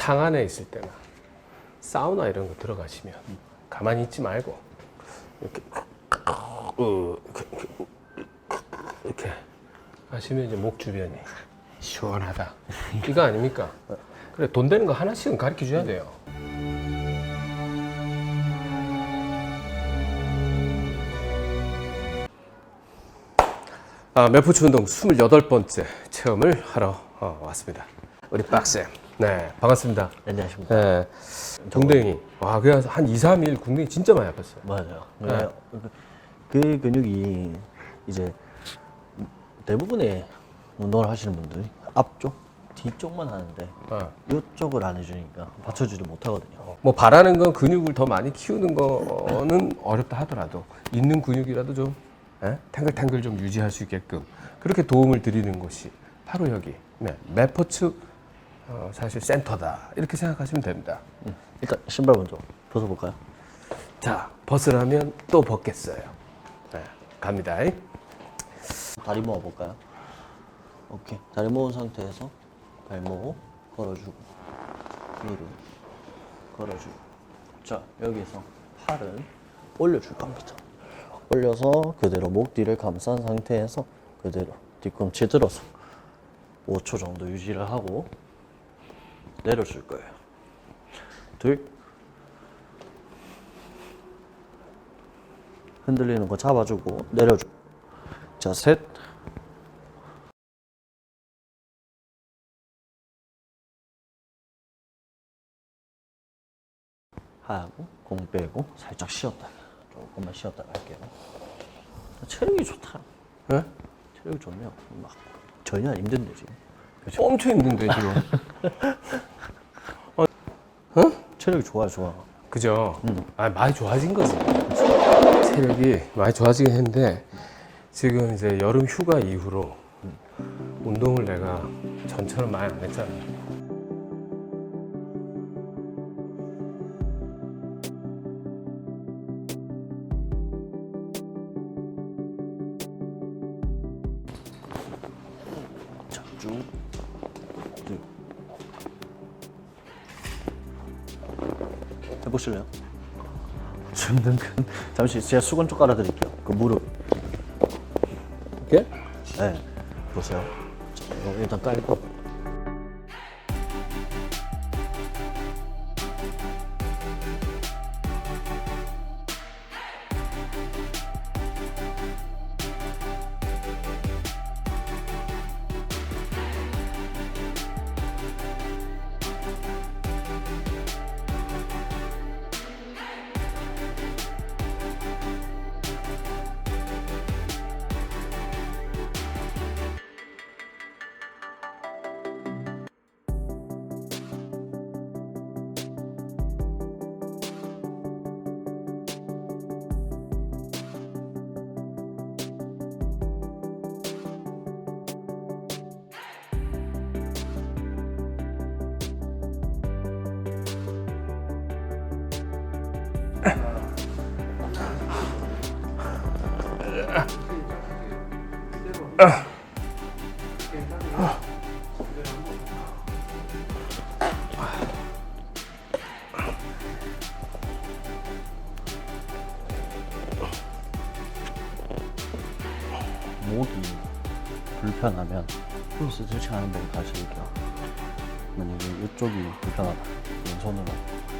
탕 안에 있을 때나 사우나 이런 거 들어가시면 가만히 있지 말고 이렇게 어, 이렇게, 이렇게 하시면 이제 목 주변이 시원하다. 이거 아닙니까? 그래 돈 되는 거 하나씩은 가르쳐 줘야 돼요. 아, 매포츠 운동 28번째 체험을 하러 어, 왔습니다. 우리 박쌤. 네, 반갑습니다. 안녕하십니까. 네, 궁뎅이. 와, 그냥 한 2, 3일 궁뎅이 진짜 많이 아팠어요. 맞아요. 네. 그 근육이 이제 대부분의 운동을 하시는 분들이 앞쪽, 뒤쪽만 하는데 어. 이쪽을 안 해주니까 받쳐주지 못하거든요. 뭐 바라는 건 근육을 더 많이 키우는 거는 어렵다 하더라도 있는 근육이라도 좀 예? 탱글탱글 좀 유지할 수 있게끔 그렇게 도움을 드리는 곳이 바로 여기 네, 매포츠 어, 사실 센터다 이렇게 생각하시면 됩니다. 음, 일단 신발 먼저 벗어볼까요? 자 벗으라면 또 벗겠어요. 네, 갑니다. 다리 모아볼까요? 오케이. 다리 모은 상태에서 발목 걸어주고 무릎 걸어주고 자 여기서 팔은 올려줄 겁니다. 올려서 그대로 목 뒤를 감싼 상태에서 그대로 뒤꿈치 들어서 5초 정도 유지를 하고 내려줄 거예요. 둘 흔들리는 거 잡아주고 내려주고 자, 셋. 하고 공 빼고 살짝 쉬었다가 조금만 쉬었다가 할게요. 체력이 좋다. 예? 체력이 좋네요. 막 전혀 안 힘든데 지금. 엄청 힘든데 지금. 체력이 좋아 좋아. 그죠? 아, 많이 좋아진 거지. 체력이 많이 좋아지긴 했는데 지금 이제 여름 휴가 이후로 운동을 내가 전처럼 많이 안 했잖아. 자, 쭉. 쭉. 해보실래요? 줍는 근 잠시 제가 수건 쪽 깔아드릴게요. 그 무릎. 이렇게? 네. 보세요. 일단 깔고. 목이 불편하면 스트레칭하는 데를 가실게요. 만약에 이쪽이 불편하다. 왼손으로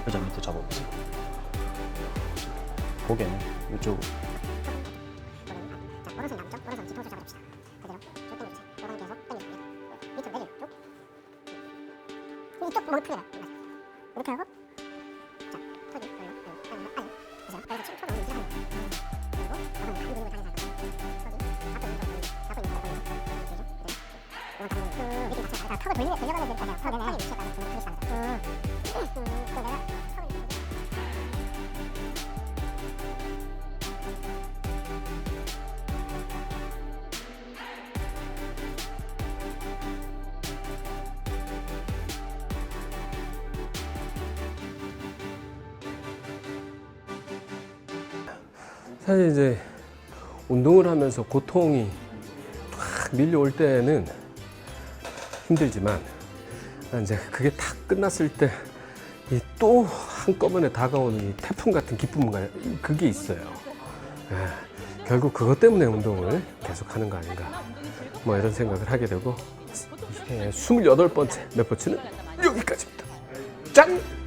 의자 밑에 잡아보세요. 고개는 이쪽으로. 그대로 쭉 당겨주세요. 요건 계속 당겨줍니다. 밑으로 내려, 쭉. 이쪽 목을 풀어라. 이렇게 하고, 자, 턱이 여기, 여기, 아니, 아니, 그죠? 여기서 춤춰 너무 유지하는 거예요. 그리고 요건 한 근육을 다시 잡아. 턱이 앞으로 왼쪽 벌리고, 잡고 있는 거 벌리고, 그죠? 그대로 쭉. 요건 당 근육 쭉 밑으로 맞춰. 아, 턱을 돌리면 돌려가면 되니까 턱 턱이 위치에다가 근육 풀리지 않다. 음, 음, 또 내가 사실 이제 운동을 하면서 고통이 확 밀려올 때는 힘들지만 이제 그게 다 끝났을 때이또 한꺼번에 다가오는 이 태풍 같은 기쁨과 그게 있어요. 예, 결국 그것 때문에 운동을 계속 하는 거 아닌가. 뭐 이런 생각을 하게 되고, 예, 28번째 몇 번째는 여기까지입니다. 짠!